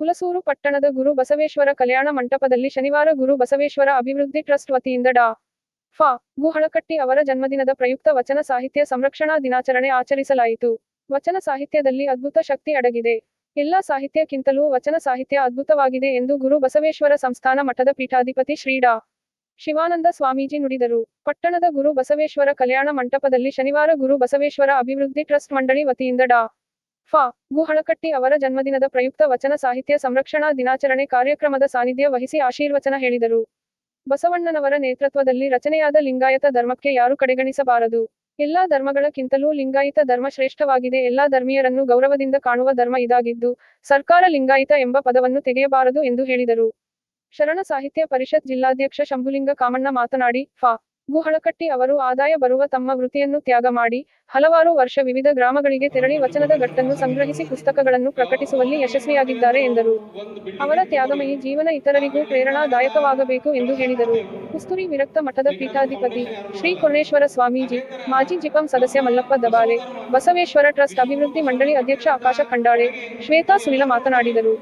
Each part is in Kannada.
ಹುಲಸೂರು ಪಟ್ಟಣದ ಗುರು ಬಸವೇಶ್ವರ ಕಲ್ಯಾಣ ಮಂಟಪದಲ್ಲಿ ಶನಿವಾರ ಗುರು ಬಸವೇಶ್ವರ ಅಭಿವೃದ್ಧಿ ಟ್ರಸ್ಟ್ ವತಿಯಿಂದ ಡಾ. ಫಾ. ಗುಹಳಕಟ್ಟಿ ಅವರ ಜನ್ಮದಿನದ ಪ್ರಯುಕ್ತ ವಚನ ಸಾಹಿತ್ಯ ಸಂರಕ್ಷಣಾ ದಿನಾಚರಣೆ ಆಚರಿಸಲಾಯಿತು. ವಚನ ಸಾಹಿತ್ಯದಲ್ಲಿ ಅದ್ಭುತ ಶಕ್ತಿ ಅಡಗಿದೆ. ಎಲ್ಲಾ ಸಾಹಿತ್ಯಕ್ಕಿಂತಲೂ ವಚನ ಸಾಹಿತ್ಯ ಅದ್ಭುತವಾಗಿದೆ ಎಂದು ಗುರು ಬಸವೇಶ್ವರ ಸಂಸ್ಥಾನ ಮಠದ ಪೀಠಾಧಿಪತಿ ಶ್ರೀ ಡಾ. ಶಿವಾನಂದ ಸ್ವಾಮೀಜಿ ನುಡಿದರು. ಪಟ್ಟಣದ ಗುರು ಬಸವೇಶ್ವರ ಕಲ್ಯಾಣ ಮಂಟಪದಲ್ಲಿ ಶನಿವಾರ ಗುರು ಬಸವೇಶ್ವರ ಅಭಿವೃದ್ಧಿ ಟ್ರಸ್ಟ್ ಮಂಡಳಿ ವತಿಯಿಂದ ಡಾ. ಫಾ. ಗುಹಳಕಟ್ಟಿ ಅವರ ಜನ್ಮದಿನದ ಪ್ರಯುಕ್ತ ವಚನ ಸಾಹಿತ್ಯ ಸಂರಕ್ಷಣಾ ದಿನಾಚರಣೆ ಕಾರ್ಯಕ್ರಮದ ಸಾನ್ನಿಧ್ಯ ವಹಿಸಿ ಆಶೀರ್ವಚನ ಹೇಳಿದರು. ಬಸವಣ್ಣನವರ ನೇತೃತ್ವದಲ್ಲಿ ರಚನೆಯಾದ ಲಿಂಗಾಯತ ಧರ್ಮಕ್ಕೆ ಯಾರು ಕಡೆಗಣಿಸಬಾರದು. ಎಲ್ಲಾ ಧರ್ಮಗಳಕ್ಕಿಂತಲೂ ಲಿಂಗಾಯತ ಧರ್ಮ ಶ್ರೇಷ್ಠವಾಗಿದೆ. ಎಲ್ಲಾ ಧರ್ಮೀಯರನ್ನು ಗೌರವದಿಂದ ಕಾಣುವ ಧರ್ಮ ಇದಾಗಿದ್ದು, ಸರ್ಕಾರ ಲಿಂಗಾಯತ ಎಂಬ ಪದವನ್ನು ತೆಗೆಯಬಾರದು ಎಂದು ಹೇಳಿದರು. ಶರಣ ಸಾಹಿತ್ಯ ಪರಿಷತ್ ಜಿಲ್ಲಾಧ್ಯಕ್ಷ ಶಂಭುಲಿಂಗ ಕಾಮಣ್ಣ ಮಾತನಾಡಿ, ಫಾ. ಗು ಹಳಕಟ್ಟಿ ಅವರು ಆದಾಯ ಬರುವ ತಮ್ಮ ವೃತ್ತಿಯನ್ನು ತ್ಯಾಗ ಮಾಡಿ ಹಲವಾರು ವರ್ಷ ವಿವಿಧ ಗ್ರಾಮಗಳಿಗೆ ತೆರಳಿ ವಚನದ ಗಟ್ಟನ್ನು ಸಂಗ್ರಹಿಸಿ ಪುಸ್ತಕಗಳನ್ನು ಪ್ರಕಟಿಸುವಲ್ಲಿ ಯಶಸ್ವಿಯಾಗಿದ್ದಾರೆ ಎಂದರು. ಅವರ ತ್ಯಾಗಮಯಿ ಜೀವನ ಇತರರಿಗೂ ಪ್ರೇರಣಾದಾಯಕವಾಗಬೇಕು ಎಂದು ಹೇಳಿದರು. ಕುಸ್ತೂರಿ ವಿರಕ್ತ ಮಠದ ಪೀಠಾಧಿಪತಿ ಶ್ರೀ ಕೊರ್ಣೇಶ್ವರ ಸ್ವಾಮೀಜಿ, ಮಾಜಿ ಜಿಪಂ ಸದಸ್ಯ ಮಲ್ಲಪ್ಪ ದಬಾಲೆ, ಬಸವೇಶ್ವರ ಟ್ರಸ್ಟ್ ಅಭಿವೃದ್ಧಿ ಮಂಡಳಿ ಅಧ್ಯಕ್ಷ ಆಕಾಶ ಖಂಡಾಳೆ, ಶ್ವೇತಾ ಸುನಿಲ ಮಾತನಾಡಿದರು.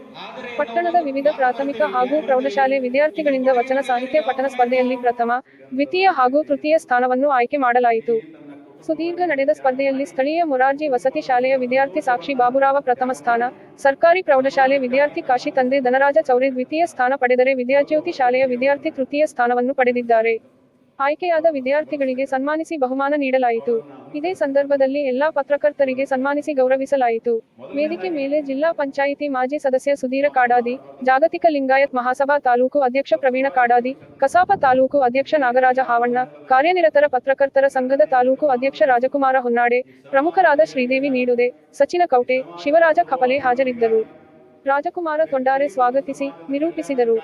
ಪಟ್ಟಣದ ವಿವಿಧ ಪ್ರಾಥಮಿಕ ಹಾಗೂ ಪ್ರೌಢಶಾಲೆ ವಿದ್ಯಾರ್ಥಿಗಳಿಂದ ವಚನ ಸಾಹಿತ್ಯ ಪಠನ ಸ್ಪರ್ಧೆಯಲ್ಲಿ ಪ್ರಥಮ, ದ್ವಿತೀಯ ಹಾಗೂ ತೃತೀಯ ಸ್ಥಾನವನ್ನು ಆಯ್ಕೆ ಮಾಡಲಾಯಿತು. ಸುದೀರ್ಘ ನಡೆದ ಸ್ಪರ್ಧೆಯಲ್ಲಿ ಸ್ಥಳೀಯ ಮೊರಾರ್ಜಿ ವಸತಿ ಶಾಲೆಯ ವಿದ್ಯಾರ್ಥಿ ಸಾಕ್ಷಿ ಬಾಬುರಾವ ಪ್ರಥಮ ಸ್ಥಾನ, ಸರ್ಕಾರಿ ಪ್ರೌಢಶಾಲೆ ವಿದ್ಯಾರ್ಥಿ ಕಾಶಿ ತಂದೆ ಧನರಾಜ ಚೌರಿ ದ್ವಿತೀಯ ಸ್ಥಾನ ಪಡೆದರೆ ವಿದ್ಯಾಜ್ಯೋತಿ ಶಾಲೆಯ ವಿದ್ಯಾರ್ಥಿ ತೃತೀಯ ಸ್ಥಾನವನ್ನು ಪಡೆದಿದ್ದಾರೆ. ಆಯ್ಕೆಯಾದ ವಿದ್ಯಾರ್ಥಿಗಳಿಗೆ ಸನ್ಮಾನಿಸಿ ಬಹುಮಾನ ನೀಡಲಾಯಿತು. ಇದೇ ಸಂದರ್ಭದಲ್ಲಿ ಎಲ್ಲಾ ಪತ್ರಕರ್ತರಿಗೆ ಸನ್ಮಾನಿಸಿ ಗೌರವಿಸಲಾಯಿತು. ವೇದಿಕೆ ಮೇಲೆ ಜಿಲ್ಲಾ ಪಂಚಾಯಿತಿ ಮಾಜಿ ಸದಸ್ಯ ಸುಧೀರ ಕಾಡಾದಿ, ಜಾಗತಿಕ ಲಿಂಗಾಯತ್ ಮಹಾಸಭಾ ತಾಲೂಕು ಅಧ್ಯಕ್ಷ ಪ್ರವೀಣ ಕಾಡಾದಿ, ಕಸಾಪ ತಾಲೂಕು ಅಧ್ಯಕ್ಷ ನಾಗರಾಜ ಹಾವಣ್ಣ, ಕಾರ್ಯನಿರತರ ಪತ್ರಕರ್ತರ ಸಂಘದ ತಾಲೂಕು ಅಧ್ಯಕ್ಷ ರಾಜಕುಮಾರ ಹೊನ್ನಾಡೆ, ಪ್ರಮುಖರಾದ ಶ್ರೀದೇವಿ ನೀಡುದೆ, ಸಚಿನ ಕೌಟೆ, ಶಿವರಾಜ ಕಪಲೆ ಹಾಜರಿದ್ದರು. ರಾಜಕುಮಾರ ತೊಂಡಾರೆ ಸ್ವಾಗತಿಸಿ ನಿರೂಪಿಸಿದರು.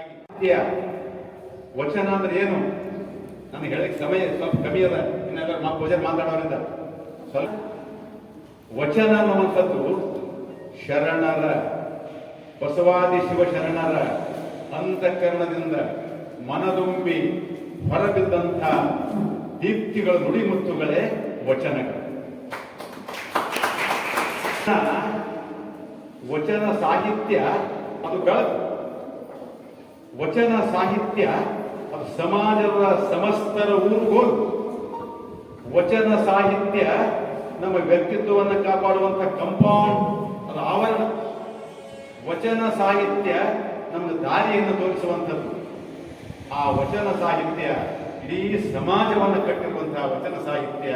ವಚನ ಏನು? ನನಗೆ ಹೇಳಕ್ ಸಮಯ ಸ್ವಲ್ಪ ಕಮ್ಮಿ ಅದ. ಇನ್ನೆಲ್ಲ ಮಾ ಪೂಜೆ ಮಾತಾಡೋರಿಂದ ಸ್ವಲ್ಪ ವಚನ ಅನ್ನುವಂಥದ್ದು ಶರಣರ, ಬಸವಾದಿ ಶಿವ ಶರಣರ ಅಂತಃಕರಣದಿಂದ ಮನದುಂಬಿ ಹೊರಬಿದ್ದಂಥ ದೀಪ್ತಿಗಳ ನುಡಿಮುತ್ತುಗಳೇ ವಚನಗಳು. ವಚನ ಸಾಹಿತ್ಯ ಅದು ಬೆಳಕು. ವಚನ ಸಾಹಿತ್ಯ ಸಮಾಜದ ಸಮಸ್ತರ ಊರುಗೋಲು ವಚನ ಸಾಹಿತ್ಯ ನಮ್ಮ ವ್ಯಕ್ತಿತ್ವವನ್ನು ಕಾಪಾಡುವಂಥ ಕಂಪೌಂಡ್ ಅದು ಆವರಣ ವಚನ ಸಾಹಿತ್ಯ ನಮ್ಮ ದಾರಿಯನ್ನು ತೋರಿಸುವಂಥದ್ದು. ಆ ವಚನ ಸಾಹಿತ್ಯ ಇಡೀ ಸಮಾಜವನ್ನು ಕಟ್ಟಿರುವಂತಹ ವಚನ ಸಾಹಿತ್ಯ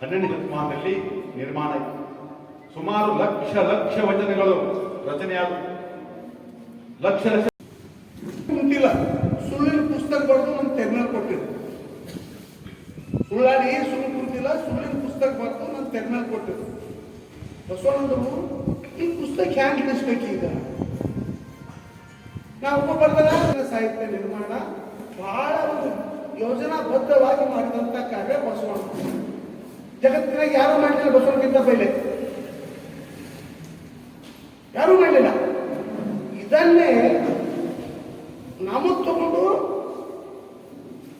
ಹನ್ನೆರಡು ಶತಮಾನದಲ್ಲಿ ನಿರ್ಮಾಣ ಸುಮಾರು ಲಕ್ಷ ಲಕ್ಷ ವಚನಗಳು ರಚನೆಯಾದ ಲಕ್ಷ ಲಕ್ಷ ಕುಂತಿಲ್ಲ ಸುಳ್ಳಿನ ಪುಸ್ತಕ ಬರೆದು ನನ್ನ ತೆಗ್ನಲ್ಲಿ ಕೊಟ್ಟಿರು ಸುಳ್ಳಾಡಿ ಸುಳ್ಳು ಕುಂತಿಲ್ಲ ಸುಳ್ಳಿನ ಪುಸ್ತಕ ಬರೆದು ನನ್ನ ಮೇಲೆ ಕೊಟ್ಟಿದ್ದು. ಈ ಪುಸ್ತಕ ಹ್ಯಾಂಗೆ ಇಳಿಸ್ಬೇಕು ಈಗ? ನಾವು ಒಬ್ಬ ಸಾಹಿತ್ಯ ನಿರ್ಮಾಣ ಬಹಳ ಒಂದು ಯೋಜನಾಬದ್ಧವಾಗಿ ಮಾಡಿದಂಥ ಕಾರ್ಯ ಬಸವಣ್ಣ. ಜಗತ್ತಿನಾಗ ಯಾರು ಮಾಡಿದ್ರೆ ಬಸವಣ್ಣಗಿಂತ ಪೈಲೆ ಯಾರೂ ಮಾಡಲಿಲ್ಲ ಇದನ್ನೇ ನಾವು ತಗೊಂಡು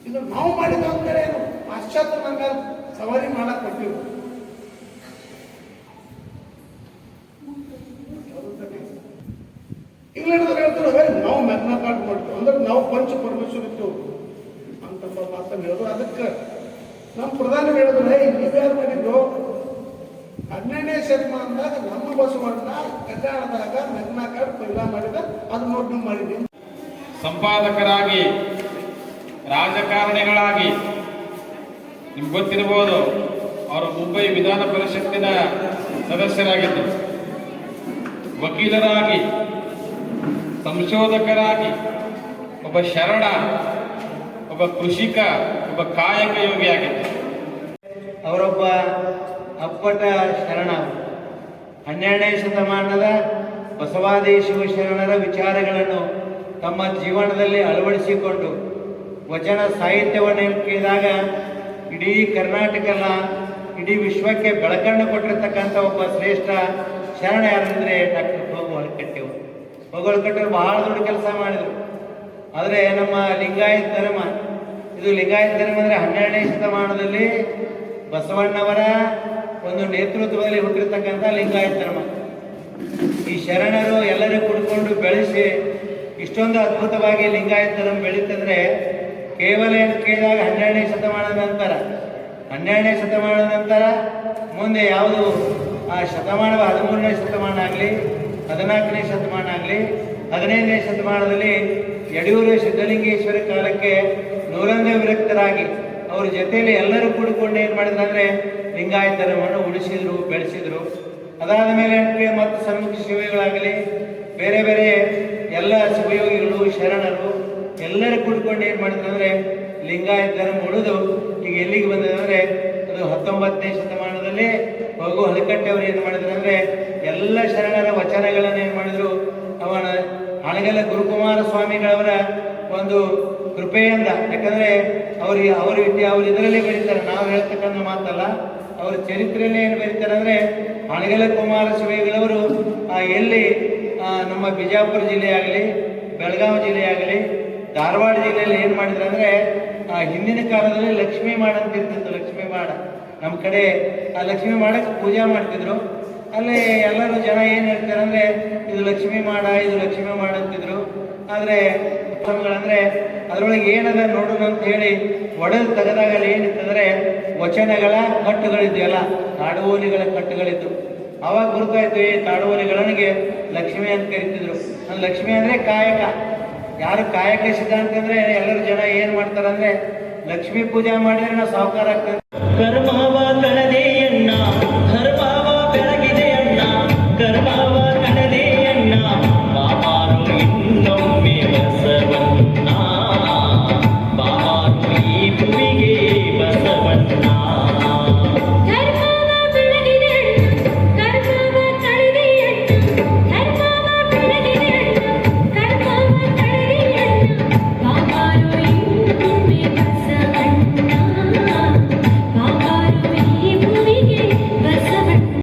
ಇದು ನಾವು ಮಾಡಿದ ಅಂತೇಳಿ ಏನು ಪಾಶ್ಚಾತ್ಯ ನಂಗ ಸವಾರಿ ಮಾಡಕ್ ಕೊಟ್ಟಿರು ಇಂಗ್ಲೆಂಡ್ ಹೇಳ್ತಾರೆ ನಾವು ಮೆಗ್ನಾ ಕಾರ್ಡ್ ಮಾಡ್ತೀವಿ. ಅಂದ್ರೆ ನಾವು ಪಂಚ ಪರಮೇಶ್ವರ್ ಇತ್ತು. ಅಂತ ಮಾತನ್ನು ಹೇಳಿದ್ರು. ಅದಕ್ಕೆ ನಮ್ಮ ಪ್ರಧಾನಿ ಹೇಳಿದ್ರು, ಹೇ ನೀವ್ಯಾರು ಮಾಡಿದ್ರು ಹದಿನೆಂಟನೇ ಶತಮಾನದಾಗ ನಮ್ಮ ಬಸವಣ್ಣ ಕಲ್ಯಾಣದಾಗ ಮೆಗ್ನಾ ಕಾರ್ಡ್ ಪೈಲ ಮಾಡಿದ. ಅದು ನೋಡಿ ಮಾಡಿದ್ದೀನಿ ಸಂಪಾದಕರಾಗಿ ರಾಜಕಾರಣಿಗಳಾಗಿ ನಿಮ್ಗೆ ಗೊತ್ತಿರಬಹುದು, ಅವರು ಮುಂಬೈ ವಿಧಾನ ಪರಿಷತ್ತಿನ ಸದಸ್ಯರಾಗಿದ್ದರು. ವಕೀಲರಾಗಿ, ಸಂಶೋಧಕರಾಗಿ, ಒಬ್ಬ ಶರಣ, ಒಬ್ಬ ಕೃಷಿಕ, ಒಬ್ಬ ಕಾಯಕ ಯೋಗಿಯಾಗಿದ್ದರು ಅವರೊಬ್ಬ ಅಪ್ಪಟ ಶರಣ ಹನ್ನೆರಡನೇ ಶತಮಾನದ ಬಸವಾದೇಶ್ವರ ಶರಣರ ವಿಚಾರಗಳನ್ನು ತಮ್ಮ ಜೀವನದಲ್ಲಿ ಅಳವಡಿಸಿಕೊಂಡು ವಚನ ಸಾಹಿತ್ಯವನ್ನು ಕೇಳಿದಾಗ ಇಡೀ ಕರ್ನಾಟಕ ಅಲ್ಲ ಇಡೀ ವಿಶ್ವಕ್ಕೆ ಬೆಳಕನ್ನು ಕೊಟ್ಟಿರ್ತಕ್ಕಂಥ ಒಬ್ಬ ಶ್ರೇಷ್ಠ ಶರಣ ಯಾರಂದ್ರೆ ಡಾಕ್ಟರ್ ಪ್ರಭು ಹೊಳಕಟ್ಟಿಯವರು ಬಹಳ ದೊಡ್ಡ ಕೆಲಸ ಮಾಡಿದರು. ಆದರೆ ನಮ್ಮ ಲಿಂಗಾಯತ ಧರ್ಮ, ಇದು ಲಿಂಗಾಯತ್ ಧರ್ಮ ಅಂದರೆ ಹನ್ನೆರಡನೇ ಶತಮಾನದಲ್ಲಿ ಬಸವಣ್ಣವರ ಒಂದು ನೇತೃತ್ವದಲ್ಲಿ ಹುಟ್ಟಿರ್ತಕ್ಕಂಥ ಲಿಂಗಾಯತ ಧರ್ಮ. ಈ ಶರಣರು ಎಲ್ಲರೂ ಕುಡ್ಕೊಂಡು ಬೆಳೆಸಿ ಇಷ್ಟೊಂದು ಅದ್ಭುತವಾಗಿ ಲಿಂಗಾಯತ ಧರ್ಮ ಬೆಳೀತಂದ್ರೆ ಕೇವಲ ಏನು ಕೇಳಿದಾಗ ಹನ್ನೆರಡನೇ ಶತಮಾನದ ನಂತರ, ಹನ್ನೆರಡನೇ ಶತಮಾನದ ನಂತರ ಮುಂದೆ ಯಾವುದು? ಆ ಶತಮಾನ ಹದಿಮೂರನೇ ಶತಮಾನ ಆಗಲಿ, ಹದಿನಾಲ್ಕನೇ ಶತಮಾನ ಆಗಲಿ, ಹದಿನೈದನೇ ಶತಮಾನದಲ್ಲಿ ಯಡಿಯೂರು ಸಿದ್ಧಲಿಂಗೇಶ್ವರ ಕಾಲಕ್ಕೆ ನೂರನೇ ವಿರಕ್ತರಾಗಿ ಅವ್ರ ಜೊತೆಯಲ್ಲಿ ಎಲ್ಲರೂ ಕೂಡಿಕೊಂಡು ಏನು ಮಾಡಿದ್ರು ಅಂದರೆ ಲಿಂಗಾಯತ ಧರ್ಮವನ್ನು ಉಳಿಸಿದ್ರು, ಬೆಳೆಸಿದ್ರು. ಅದಾದ ಮೇಲೆ ಮತ್ತು ಸನ್ಮುಖ ಶಿವಗಳಾಗಲಿ, ಬೇರೆ ಬೇರೆ ಎಲ್ಲ ಶಿವಯೋಗಿಗಳು, ಶರಣರು ಎಲ್ಲರೂ ಕೂಡ್ಕೊಂಡು ಏನು ಮಾಡಿದ್ರು ಅಂದರೆ ಲಿಂಗಾಯತ ಧರ್ಮ ಉಳಿದು ಈಗ ಎಲ್ಲಿಗೆ ಬಂದಿದೆ ಅಂದರೆ ಅದು ಹತ್ತೊಂಬತ್ತನೇ ಶತಮಾನದಲ್ಲಿ ಹೋಗು ಹಲಕಟ್ಟೆ ಅವರು ಏನು ಮಾಡಿದ್ರು ಅಂದರೆ ಎಲ್ಲ ಶರಣರ ವಚನಗಳನ್ನು ಏನು ಮಾಡಿದ್ರು, ಅವನ ಹಣಗಲ ಗುರುಕುಮಾರ ಸ್ವಾಮಿಗಳವರ ಒಂದು ಕೃಪೆಯಿಂದ, ಯಾಕಂದ್ರೆ ಅವ್ರಿಗೆ ಅವರು ಇಟ್ಟು ಅವ್ರು ಇದರಲ್ಲೇ ಬರೀತಾರೆ ನಾವು ಹೇಳ್ತಕ್ಕಂಥ ಮಾತಲ್ಲ, ಅವ್ರ ಚರಿತ್ರೆಯಲ್ಲೇ ಏನು ಬರೀತಾರೆ ಅಂದ್ರೆ ಹಣಗಲ ಕುಮಾರ ಸ್ವಾಮಿಗಳವರು ಎಲ್ಲಿ ನಮ್ಮ ಬಿಜಾಪುರ ಜಿಲ್ಲೆ ಆಗಲಿ, ಬೆಳಗಾವಿ ಜಿಲ್ಲೆ ಆಗಲಿ ಧಾರವಾಡ ಜಿಲ್ಲೆಯಲ್ಲಿ ಏನು ಮಾಡಿದ್ರು ಅಂದ್ರೆ ಆ, ಹಿಂದಿನ ಕಾಲದಲ್ಲಿ ಲಕ್ಷ್ಮೀ ಮಾಡ ಅಂತ ಇರ್ತಿತ್ತು ಲಕ್ಷ್ಮೀ ಮಾಡ. ನಮ್ಮ ಕಡೆ ಆ ಲಕ್ಷ್ಮೀ ಮಾಡಕ್ಕೆ ಪೂಜೆ ಮಾಡ್ತಿದ್ರು. ಅಲ್ಲಿ ಎಲ್ಲರೂ ಜನ ಏನು ಹೇಳ್ತಾರೆ ಅಂದ್ರೆ ಇದು ಲಕ್ಷ್ಮೀ ಮಾಡ ಇದು ಲಕ್ಷ್ಮೀ ಮಾಡ ಅಂತಿದ್ರು. ಆದ್ರೆ ಅಂದ್ರೆ ಅದರೊಳಗೆ ಏನದ ನೋಡೋಣ ಅಂತ ಹೇಳಿ ಒಡೆದು ತೆಗೆದಾಗ ಅಲ್ಲಿ ಏನಿತ್ತಂದ್ರೆ ವಚನಗಳ ಕಟ್ಟುಗಳಿದ್ಯಲ್ಲ ತಾಡುವೋಲಿಗಳ ಕಟ್ಟುಗಳಿದ್ದು. ಅವಾಗ ಗುರುತಾಯ್ತು ಈ ತಾಡುವೋಲಿಗಳಿಗೆ ಲಕ್ಷ್ಮಿ ಅಂತ ಕರಿತಿದ್ರು. ಲಕ್ಷ್ಮಿ ಅಂದ್ರೆ ಕಾಯಕ. ಯಾರು ಕಾಯಕ ಸಿದ್ಧಾಂತ ಅಂದ್ರೆ ಎಲ್ಲರೂ ಜನ ಏನ್ ಮಾಡ್ತಾರಂದ್ರೆ ಲಕ್ಷ್ಮೀ ಪೂಜೆ ಮಾಡಿದ್ರೆ ನಾವು ಸಾವುಕಾರ ಆಗ್ತದೆ